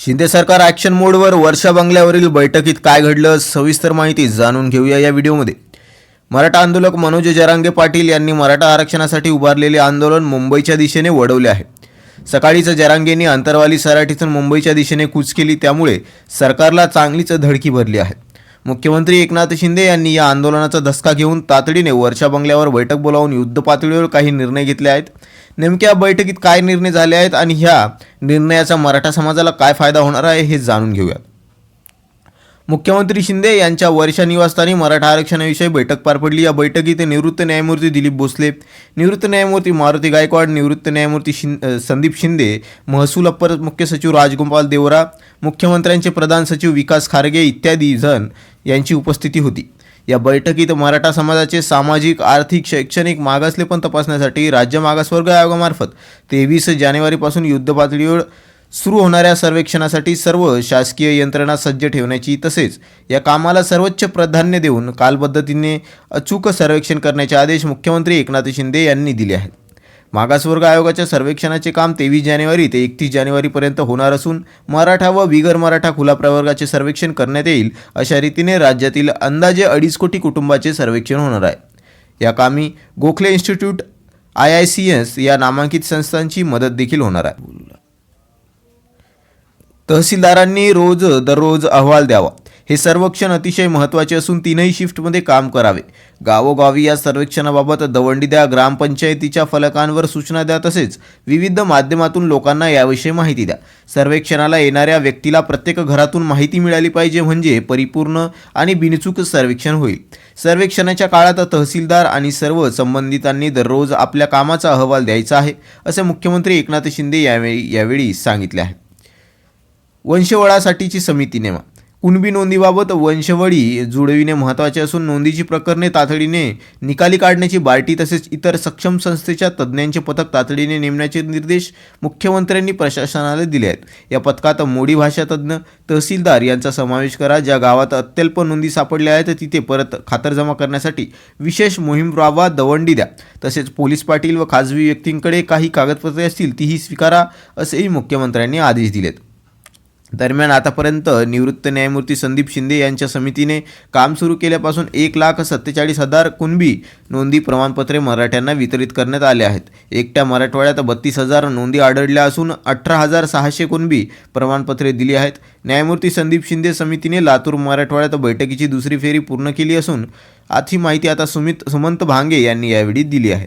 शिंदे सरकार ॲक्शन मोडवर वर्षा बंगल्यावरील बैठकीत काय घडलं सविस्तर माहिती जाणून घेऊया या व्हिडिओमध्ये. मराठा आंदोलक मनोज जरांगे पाटील यांनी मराठा आरक्षणासाठी उभारलेले आंदोलन मुंबईच्या दिशेने वळवले आहे. सकाळीच जरांगेंनी अंतरवाली सराठीतून मुंबईच्या दिशेने कूच केली त्यामुळे सरकारला चांगलीच धडकी भरली आहे. मुख्यमंत्री एकनाथ शिंदे यांनी या आंदोलनाचा धसका घेऊन तातडीने वर्षा बंगल्यावर बैठक बोलावून युद्ध पातळीवर काही निर्णय घेतले आहेत. नेमक्या बैठकीत काय निर्णय झाले आहेत आणि ह्या निर्णयाचा मराठा समाजाला काय फायदा होणार आहे हे जाणून घेऊयात. मुख्यमंत्री शिंदे यांच्या वर्षा निवासस्थानी मराठा आरक्षणाविषयी बैठक पार पडली. या बैठकीत निवृत्त न्यायमूर्ती दिलीप भोसले निवृत्त न्यायमूर्ती मारुती गायकवाड निवृत्त न्यायमूर्ती शिं संदीप शिंदे महसूल अप्पर मुख्य सचिव राजगोपाल देवरा मुख्यमंत्र्यांचे प्रधान सचिव विकास खारगे इत्यादी जण यांची उपस्थिती होती. या बैठकीत मराठा समाजाचे सामाजिक आर्थिक शैक्षणिक मागासलेपण तपासण्यासाठी राज्य मागासवर्ग आयोगामार्फत तेवीस जानेवारीपासून युद्ध पातळीवर सुरू होणाऱ्या सर्वेक्षणासाठी सर्व शासकीय यंत्रणा सज्ज ठेवण्याची तसेच या कामाला सर्वोच्च प्राधान्य देऊन कालपद्धतीने अचूक सर्वेक्षण करण्याचे आदेश मुख्यमंत्री एकनाथ शिंदे यांनी दिले आहेत. मागासवर्ग आयोगाच्या सर्वेक्षणाचे काम तेवीस जानेवारी ते एकतीस जानेवारीपर्यंत होणार असून मराठा व बिगर मराठा खुला प्रवर्गाचे सर्वेक्षण करण्यात येईल अशा रीतीने राज्यातील अंदाजे अडीच कोटी कुटुंबाचे सर्वेक्षण होणार आहे. या कामी Gokhale institute I I C S या नामांकित संस्थांची मदत देखील होणार आहे. तहसीलदारांनी रोज दररोज अहवाल द्यावा. हे सर्वेक्षण अतिशय महत्त्वाचे असून तीनही शिफ्टमध्ये काम करावे. गावोगावी या सर्वेक्षणाबाबत दवंडी द्या ग्रामपंचायतीच्या फलकांवर सूचना द्या तसेच विविध माध्यमातून लोकांना याविषयी माहिती द्या. सर्वेक्षणाला येणाऱ्या व्यक्तीला प्रत्येक घरातून माहिती मिळाली पाहिजे म्हणजे परिपूर्ण आणि बिनचूक सर्वेक्षण होईल. सर्वेक्षणाच्या काळात तहसीलदार आणि सर्व संबंधितांनी दररोज आपल्या कामाचा अहवाल द्यायचा आहे असे मुख्यमंत्री एकनाथ शिंदे यावेळी यावेळी सांगितले आहे. वंशवळासाठीची समिती नेमा. कुणबी नोंदीबाबत वंशवळी जुळविणे महत्त्वाचे असून नोंदीची प्रकरणे तातडीने निकाली काढण्याची बार्टी तसेच इतर सक्षम संस्थेच्या तज्ज्ञांचे पथक तातडीने नेमण्याचे निर्देश मुख्यमंत्र्यांनी प्रशासनाला दिले आहेत. या पथकात मोडी भाषा तज्ज्ञ तहसीलदार यांचा समावेश करा ज्या गावात अत्यल्प नोंदी सापडल्या आहेत तिथे परत खातरजमा करण्यासाठी विशेष मोहीम राबवा दवंडी द्या. तसेच पोलीस पाटील व खाजगी व्यक्तींकडे काही कागदपत्रे असतील तीही स्वीकारा असेही मुख्यमंत्र्यांनी आदेश दिलेत. दरम्यान आतापर्यंत निवृत्त न्यायमूर्ती संदीप शिंदे यांच्या समितीने काम सुरू केल्यापासून एक लाख सत्तेचाळीस हजार कुणबी नोंदी प्रमाणपत्रे मराठ्यांना वितरित करण्यात आले आहेत. एकट्या मराठवाड्यात बत्तीस हजार नोंदी आढळल्या असून अठरा हजार सहाशे कुणबी प्रमाणपत्रे दिली आहेत. न्यायमूर्ती संदीप शिंदे समितीने लातूर मराठवाड्यात बैठकीची दुसरी फेरी पूर्ण केली असून आज ही माहिती आता सुमित सुमंत भांगे यांनी यावेळी दिली आहे.